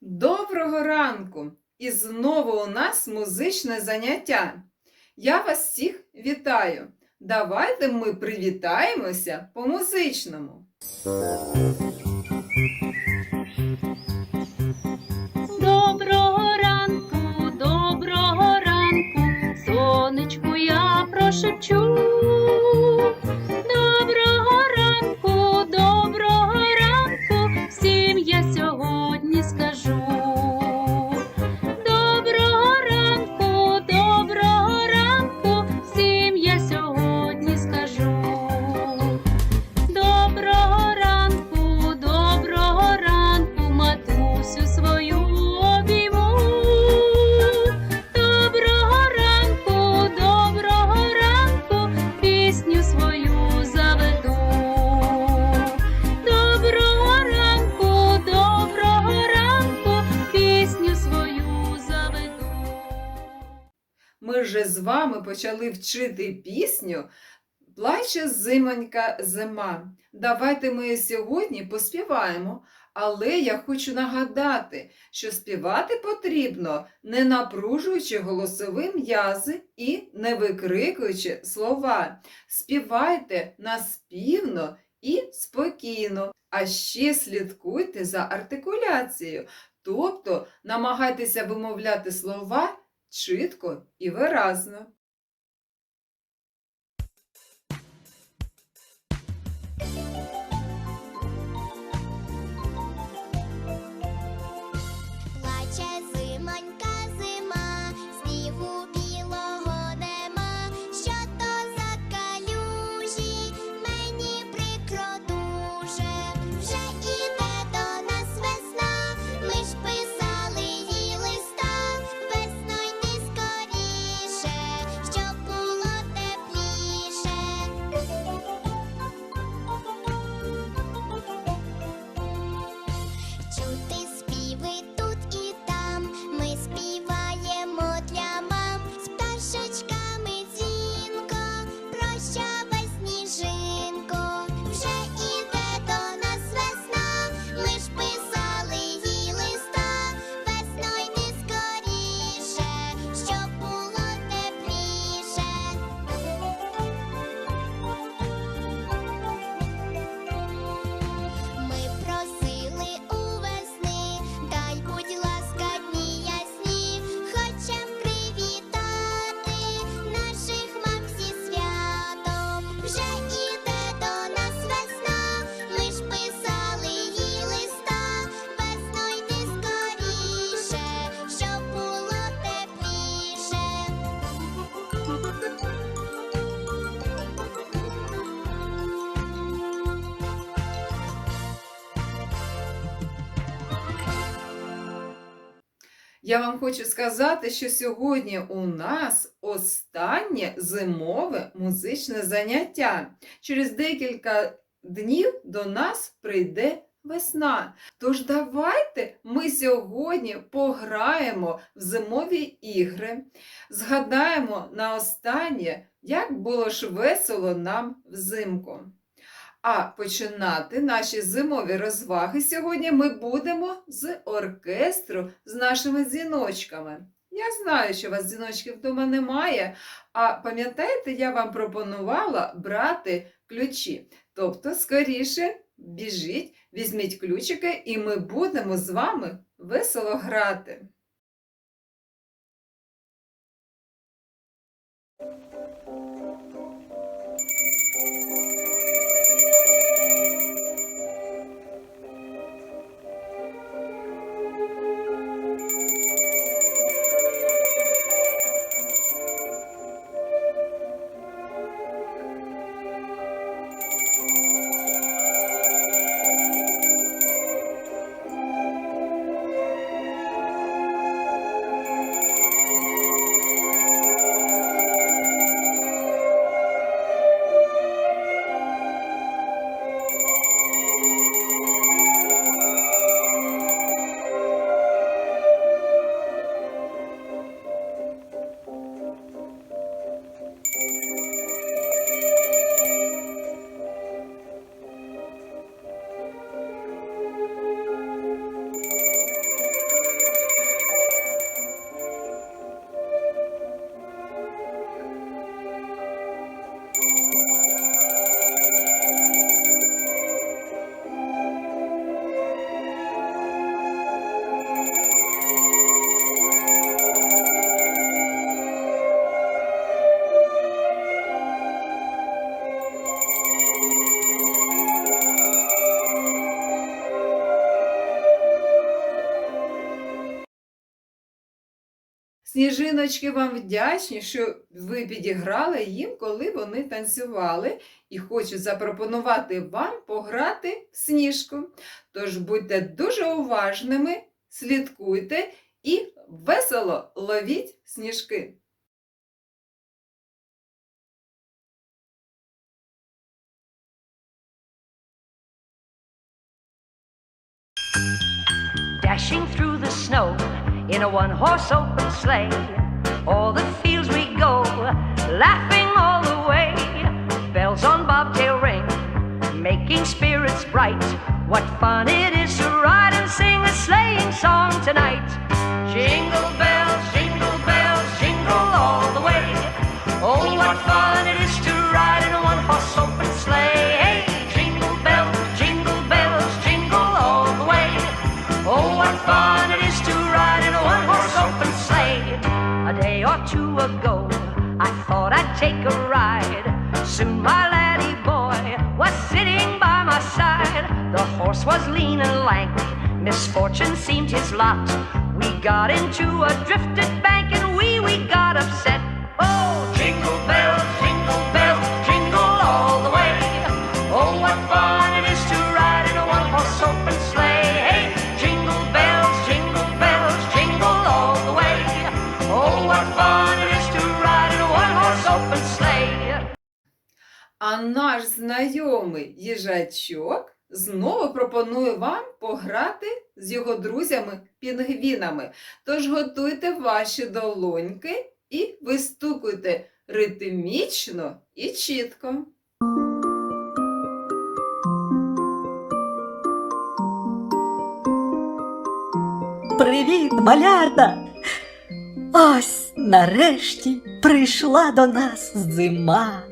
Доброго ранку! І знову у нас музичне заняття. Я вас всіх вітаю. Давайте ми привітаємося по-музичному. Доброго ранку, доброго ранку, сонечку я прошепчу. Почали вчити пісню Плаче зимонька зима. Давайте ми сьогодні поспіваємо. Але я хочу нагадати, що співати потрібно, не напружуючи голосові м'язи і не викрикуючи слова. Співайте наспівно і спокійно, а ще слідкуйте за артикуляцією, тобто намагайтеся вимовляти слова чітко і виразно. Я вам хочу сказати, що сьогодні у нас останнє зимове музичне заняття. Через декілька днів до нас прийде весна. Тож давайте ми сьогодні пограємо в зимові ігри, згадаємо на останнє, як було ж весело нам взимку. А починати наші зимові розваги сьогодні ми будемо з оркестру з нашими дзвіночками. Я знаю, що у вас дзвіночків вдома немає, а пам'ятаєте, я вам пропонувала брати ключі. Тобто, скоріше біжіть, візьміть ключики, і ми будемо з вами весело грати. Сніжиночки вам вдячні, що ви підіграли їм, коли вони танцювали, і хочуть запропонувати вам пограти в сніжку. Тож будьте дуже уважними, слідкуйте і весело ловіть сніжки. dashing through the snow in a one horse open sleigh. All the fields we go, laughing all the way. Bells on bobtail ring, making spirits bright. What fun it is to ride and sing a sleighing song tonight! Jingle bells, jingle bells, jingle all the way. Oh, what fun two ago, I thought I'd take a ride. Soon my laddie boy was sitting by my side. The horse was lean and lank, misfortune seemed his lot. We got into a drifted bank and we, we got upset. Наш знайомий їжачок знову пропонує вам пограти з його друзями-пінгвінами. Тож готуйте ваші долоньки і вистукуйте ритмічно і чітко. Привіт, малята! Ось нарешті прийшла до нас зима.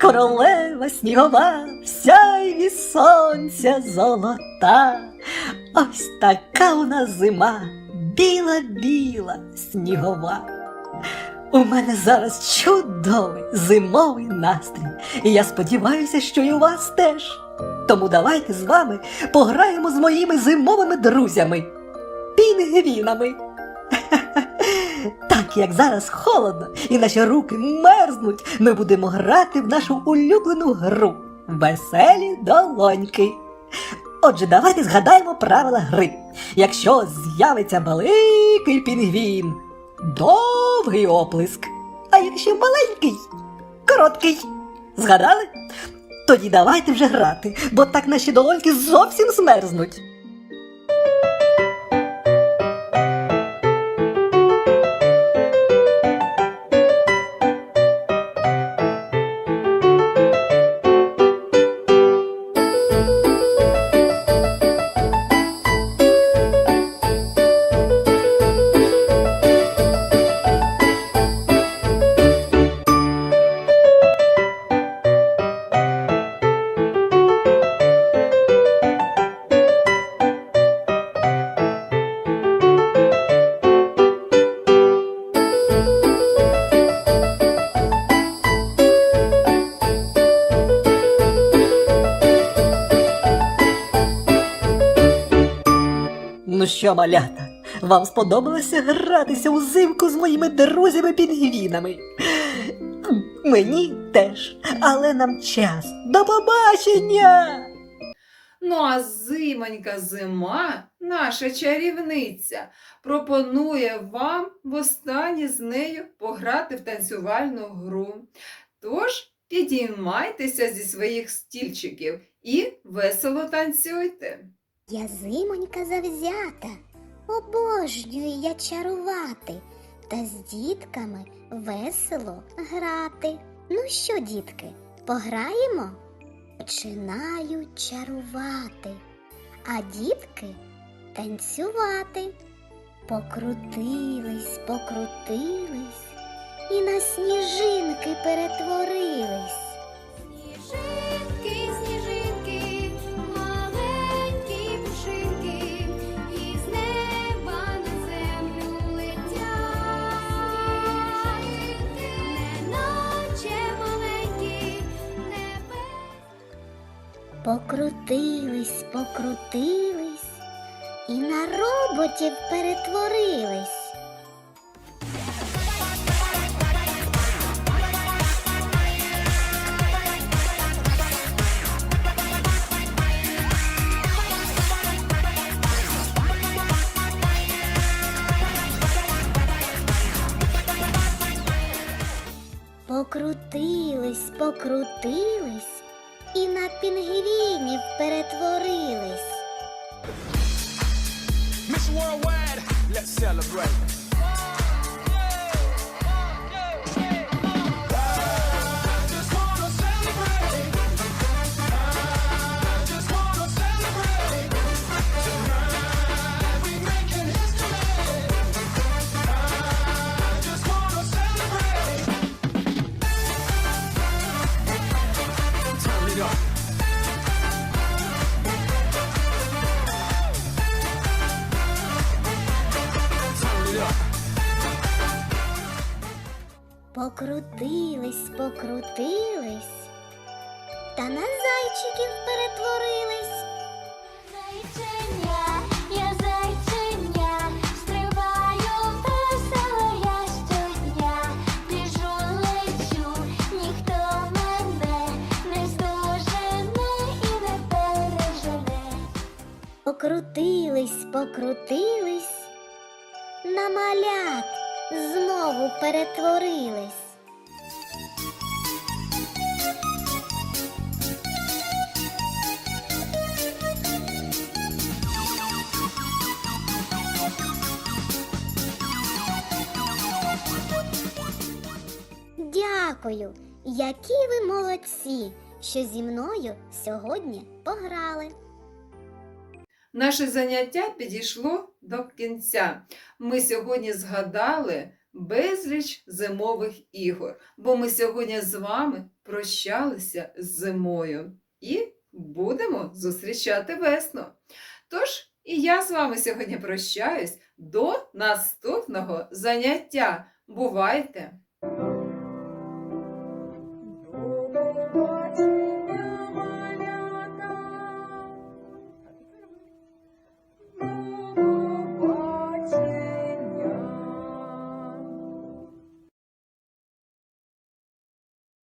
Королева снігова, сяйві сонця золота. Ось така у нас зима, біла-біла, снігова. У мене зараз чудовий зимовий настрій, і я сподіваюся, що і у вас теж. Тому давайте з вами пограємо з моїми зимовими друзями пінгвінами. Так як зараз холодно і наші руки мерзнуть, ми будемо грати в нашу улюблену гру Веселі долоньки. Отже, давайте згадаємо правила гри. Якщо з'явиться великий пінгвін, довгий оплеск. А якщо маленький, короткий. Згадали? Тоді давайте вже грати, бо так наші долоньки зовсім змерзнуть. Що, малята, вам сподобалося гратися узимку з моїми друзями-пінгвінами? Мені теж, але нам час. До побачення! Ну а зимонька зима, наша чарівниця, пропонує вам востаннє з нею пограти в танцювальну гру. Тож підіймайтеся зі своїх стільчиків і весело танцюйте. Я зимонька завзята, обожнюю я чарувати та з дітками весело грати. Ну що, дітки, пограємо? Починаю чарувати, а дітки танцювати. Покрутились, покрутились і на сніжинки перетворились. Покрутились, покрутились і на роботів перетворились. Покрутились, покрутились. пінгвінів перетворились. Miss Worldwide, let's celebrate. Покрутились, покрутились, та на зайчиків перетворились. Зайченя, я зайченя, стрибаю весело я щодня, біжу, лечу, ніхто мене не здожене і не пережене. Покрутились, покрутились, на малят знову перетворились. Дякую, які ви молодці, що зі мною сьогодні пограли. Наше заняття підійшло до кінця. Ми сьогодні згадали безліч зимових ігор, бо ми сьогодні з вами прощалися з зимою і будемо зустрічати весну. Тож і я з вами сьогодні прощаюсь до наступного заняття. Бувайте!